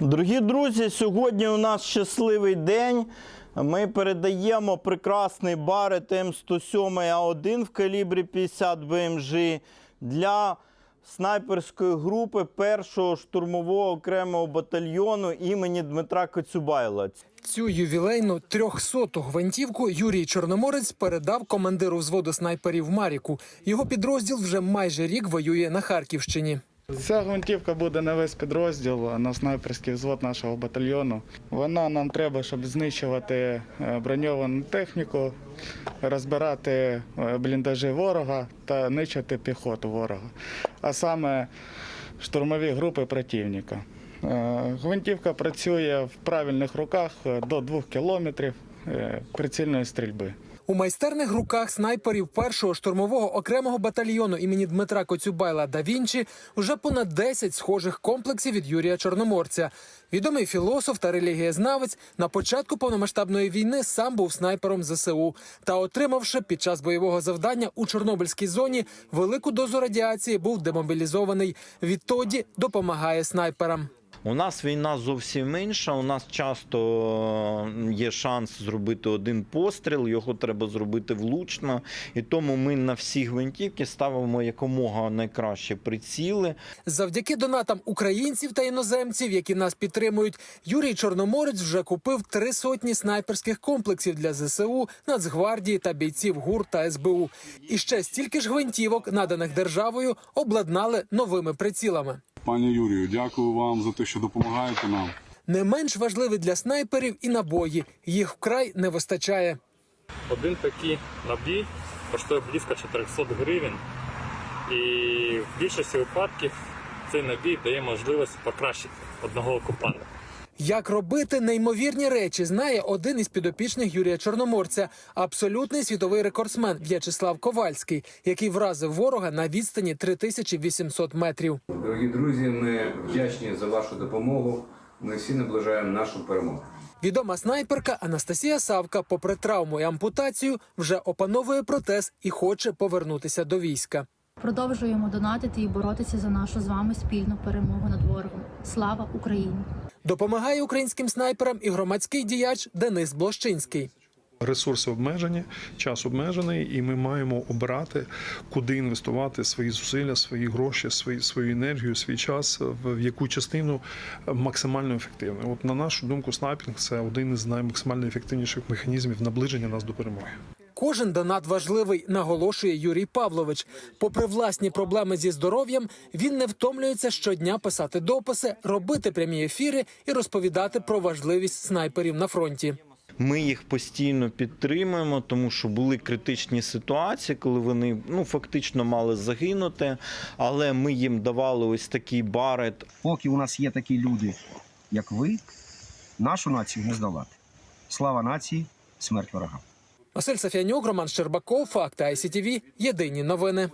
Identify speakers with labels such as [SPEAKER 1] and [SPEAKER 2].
[SPEAKER 1] Дорогі друзі, сьогодні у нас щасливий день. Ми передаємо прекрасний барет М107А1 в калібрі 50 БМЖ для снайперської групи першого штурмового окремого батальйону імені Дмитра Коцюбайла.
[SPEAKER 2] Цю ювілейну 300-ту гвинтівку Юрій Чорноморець передав командиру взводу снайперів Маріку. Його підрозділ вже майже рік воює на Харківщині.
[SPEAKER 3] Ця гвинтівка буде на весь підрозділ, на снайперський взвод нашого батальйону. Вона нам треба, щоб знищувати е, броньовану техніку, розбирати е, бліндажі ворога та нищити піхоту ворога, а саме штурмові групи противника. Е, Гвинтівка працює в правильних руках до 2 кілометрів прицільної стрільби.
[SPEAKER 2] У майстерних руках снайперів першого штурмового окремого батальйону імені Дмитра Коцюбайла да Вінчі вже понад 10 схожих комплексів від Юрія Чорноморця. Відомий філософ та релігієзнавець на початку повномасштабної війни сам був снайпером ЗСУ та, отримавши під час бойового завдання у Чорнобильській зоні велику дозу радіації, був демобілізований. Відтоді допомагає снайперам.
[SPEAKER 1] У нас війна зовсім інша. У нас часто є шанс зробити один постріл, його треба зробити влучно. І тому ми на всі гвинтівки ставимо якомога найкраще приціли.
[SPEAKER 2] Завдяки донатам українців та іноземців, які нас підтримують, Юрій Чорноморець вже купив три сотні снайперських комплексів для ЗСУ, Нацгвардії та бійців ГУР та СБУ. І ще стільки ж гвинтівок, наданих державою, обладнали новими прицілами.
[SPEAKER 4] Пане Юрію, дякую вам за те, що допомагаєте нам.
[SPEAKER 2] Не менш важливі для снайперів і набої. Їх вкрай не вистачає.
[SPEAKER 5] Один такий набій коштує близько 400 гривень. І в більшості випадків цей набій дає можливість покращити одного окупанта.
[SPEAKER 2] Як робити неймовірні речі, знає один із підопічних Юрія Чорноморця, абсолютний світовий рекордсмен В'ячеслав Ковальський, який вразив ворога на відстані 3800 метрів.
[SPEAKER 6] Дорогі друзі, ми вдячні за вашу допомогу. Ми всі наближаємо нашу перемогу.
[SPEAKER 2] Відома снайперка Анастасія Савка, попри травму і ампутацію, вже опановує протез і хоче повернутися до війська.
[SPEAKER 7] Продовжуємо донатити і боротися за нашу з вами спільну перемогу над ворогом. Слава Україні!
[SPEAKER 2] Допомагає українським снайперам і громадський діяч Денис Блощинський.
[SPEAKER 8] Ресурси обмежені, час обмежений, і ми маємо обирати, куди інвестувати свої зусилля, свої гроші, свої, свою енергію, свій час, в в яку частину максимально ефективно. От на нашу думку, снайпінг це один із наймаксимально ефективніших механізмів наближення нас до перемоги.
[SPEAKER 2] Кожен донат важливий, наголошує Юрій Павлович. Попри власні проблеми зі здоров'ям, він не втомлюється щодня писати дописи, робити прямі ефіри і розповідати про важливість снайперів на фронті.
[SPEAKER 1] Ми їх постійно підтримуємо, тому що були критичні ситуації, коли вони ну фактично мали загинути. Але ми їм давали ось такий барет.
[SPEAKER 9] Поки у нас є такі люди, як ви, нашу націю не здолати. Слава нації, смерть ворогам.
[SPEAKER 2] Василь Сафянюк, Роман Щербаков, Факти ICTV, Єдині новини.